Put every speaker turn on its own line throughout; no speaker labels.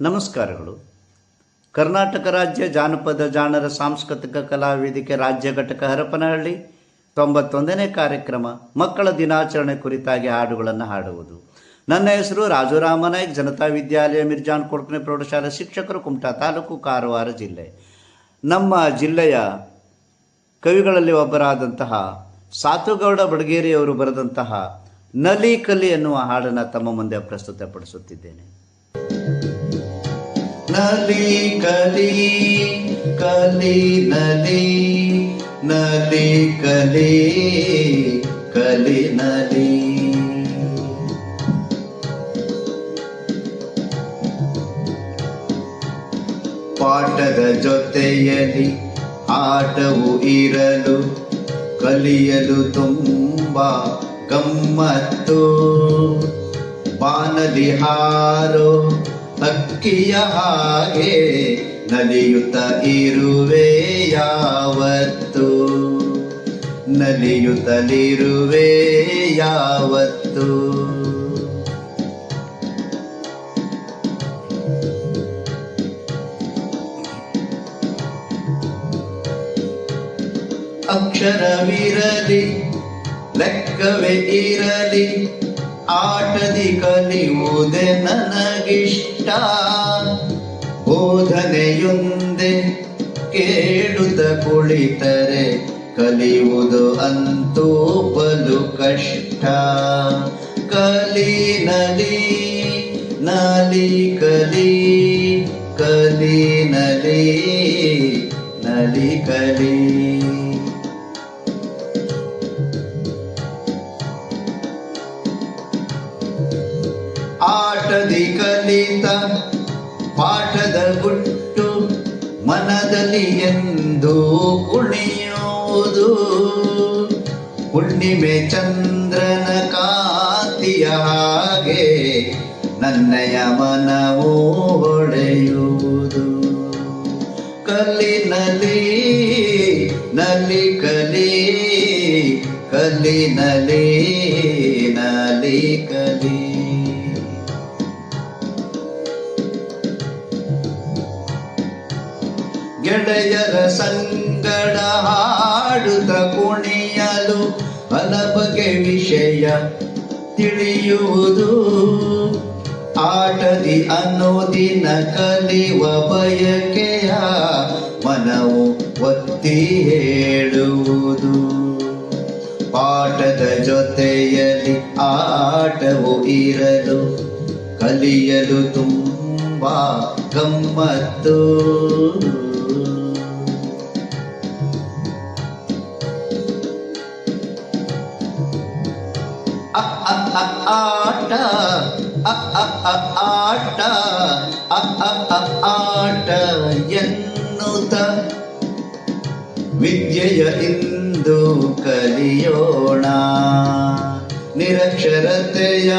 ನಮಸ್ಕಾರಗಳು. ಕರ್ನಾಟಕ ರಾಜ್ಯ ಜಾನಪದ ಜಾಣರ ಸಾಂಸ್ಕೃತಿಕ ಕಲಾ ವೇದಿಕೆ ರಾಜ್ಯ ಘಟಕ ಹರಪನಹಳ್ಳಿ ತೊಂಬತ್ತೊಂದನೇ ಕಾರ್ಯಕ್ರಮ ಮಕ್ಕಳ ದಿನಾಚರಣೆ ಕುರಿತಾಗಿ ಹಾಡುಗಳನ್ನು ಹಾಡುವುದು. ನನ್ನ ಹೆಸರು ರಾಜು ರಾಮನಾಯ್ಕ್ ಜನತಾ ವಿದ್ಯಾಲಯ ಮಿರ್ಜಾನ್ ಕೊಡ್ಕನೆ ಪ್ರೌಢಶಾಲೆ ಶಿಕ್ಷಕರು, ಕುಮಟಾ ತಾಲೂಕು, ಕಾರವಾರ ಜಿಲ್ಲೆ. ನಮ್ಮ ಜಿಲ್ಲೆಯ ಕವಿಗಳಲ್ಲಿ ಒಬ್ಬರಾದಂತಹ ಸಾತುಗೌಡ ಬಡಗೇರಿಯವರು ಬರೆದಂತಹ ನಲಿ ಕಲಿ ಎನ್ನುವ ಹಾಡನ್ನು ತಮ್ಮ ಮುಂದೆ ಪ್ರಸ್ತುತಪಡಿಸುತ್ತಿದ್ದೇನೆ. ನಲಿ ಕಲಿ ಕಲಿ ನಲಿ ನಲಿ ಕಲಿ ಕಲಿ ನಲಿ. ಪಾಠದ ಜೊತೆಯಲ್ಲಿ ಆಟವು ಇರಲು, ಕಲಿಯಲು ತುಂಬ ಗಮ್ಮತ್ತು. ಬಾನಲಿ ಹಾರೋ ಹಕ್ಕಿಯ ಹಾಗೆ ನಲಿಯುತ್ತ ಇರುವೆ ಯಾವತ್ತು? ನಲಿಯುತ್ತಲಿರುವೆ ಯಾವತ್ತು? ಅಕ್ಷರವಿರಲಿ ಲೆಕ್ಕವೇ ಇರಲಿ ಆಟದಿ ಕಲಿಯುವುದೇ ನನಗಿಷ್ಟ. ಬೋಧನೆಯೊಂದೆ ಕೇಳುತ್ತ ಕುಳಿತರೆ ಕಲಿಯುವುದು ಅಂತೂ ಬಲು ಕಷ್ಟ. ಕಲಿ ನಲಿ ನಲಿ ಕಲಿ ಕಲಿ ನಲಿ ನಲಿ ಕಲಿ. ಕಲಿತ ಪಾಠದ ಗುಟ್ಟು ಮನದಲ್ಲಿ ಎಂದು ಕುಣಿಯುವುದು ಹುಣ್ಣಿಮೆ ಚಂದ್ರನ ಕಾತಿಯ ಹಾಗೆ ನನ್ನಯ ಮನವು ಹೊಡೆಯುವುದು ಕಲ್ಲಿನಲ್ಲಿ ನಲಿ ಕಲಿ, ಕಲ್ಲಿನಲ್ಲಿ ನಲಿ ನಲಿ ಕಲಿ. ಗೆಳೆಯರ ಸಂಗಡ ಹಾಡುತ್ತ ಕುಣಿಯಲು ಹಲಬಗೆ ವಿಷಯ ತಿಳಿಯುವುದು. ಆಟದಿ ಅನ್ನೋದಿನ ಕಲಿಯುವ ಬಯಕೆಯ ಮನವು ಒತ್ತಿ ಹೇಳುವುದು. ಪಾಠದ ಜೊತೆಯಲ್ಲಿ ಆಟವು ಇರಲು ಕಲಿಯಲು ತುಂಬಾ ಗಮ್ಮತ್ತು. ಆಟ. ಆಟ. ಆಟ ಎನ್ನುತ್ತ. ವಿದ್ಯೆಯ ಇಂದು ಕಲಿಯೋಣ. ನಿರಕ್ಷರತೆಯ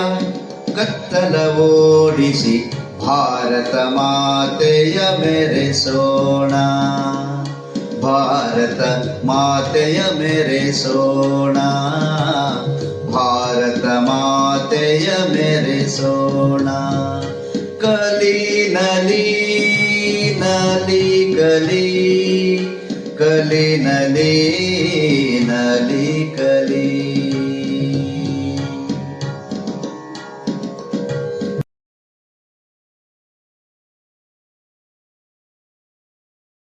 ಕತ್ತಲ ಓಡಿಸಿ ಭಾರತ ಮಾತೆಯ ಮೆರೆಸೋಣ ಭಾರತ ಮಾತೆಯ ಮೆರೆಸೋಣ ಭಾರತ ಮಾತೆಯ ಮೆರೆಸೋಣ ಕಲಿ ನಲಿ ನಲಿ ಕಲಿ. ಕಲಿ ನಲಿ